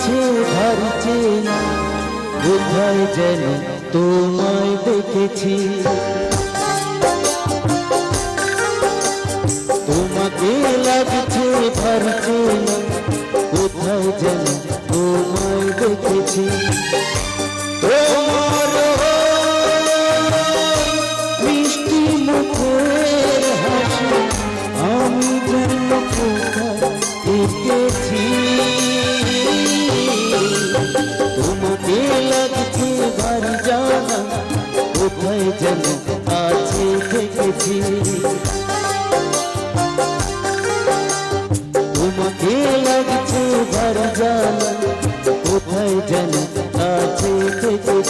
লাগছে ধরছে না। কোথায় যেন তোমায় দেখেছি। তোমাকে লাগছে ভারী চেনা কোথায়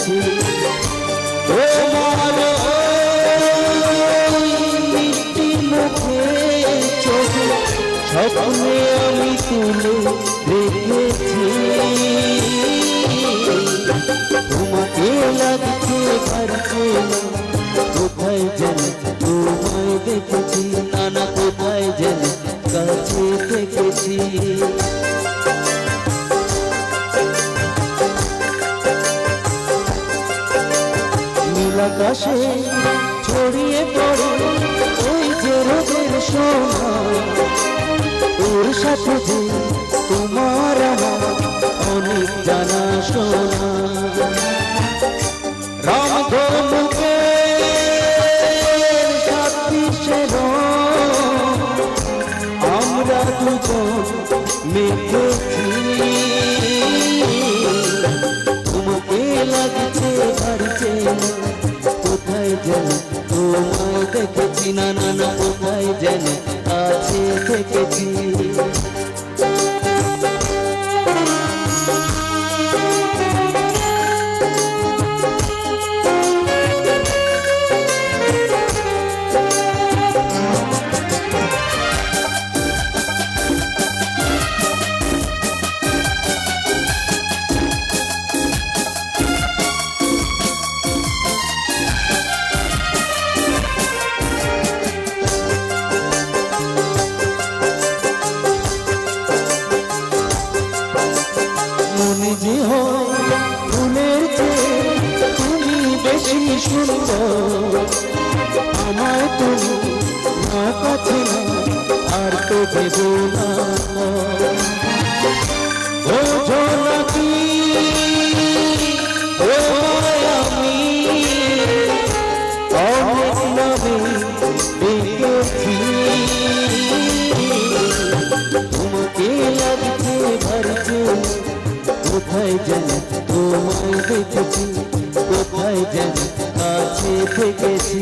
দেখেছি তোমার মিষ্টি মুখে চোখে স্বপ্নে আমি তুলে রেখেছি। তোমাকে লাগছে পারছে কোথায় যেন, তোমায় দেখেছি, নানা কোথায় যেন কাছে দেখেছি। নীলাকাশে ছড়িয়ে পড়ে ওই যে রোদের সময় ওর সাথে তোমার অনেক জানা শোনা। দেখেছি না না না কোথায় যেন আছে দেখেছি বেশি সুন্দর। আমার তুমি না কাছে না, আর তো দেব না। বোঝো নাকি ও আমি। তোমাকে লাগছে ভরছে কোথায় যেন তোমায় দেখেছি কোথায় যেন কাছে থেকেছি।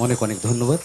অনেক অনেক ধন্যবাদ।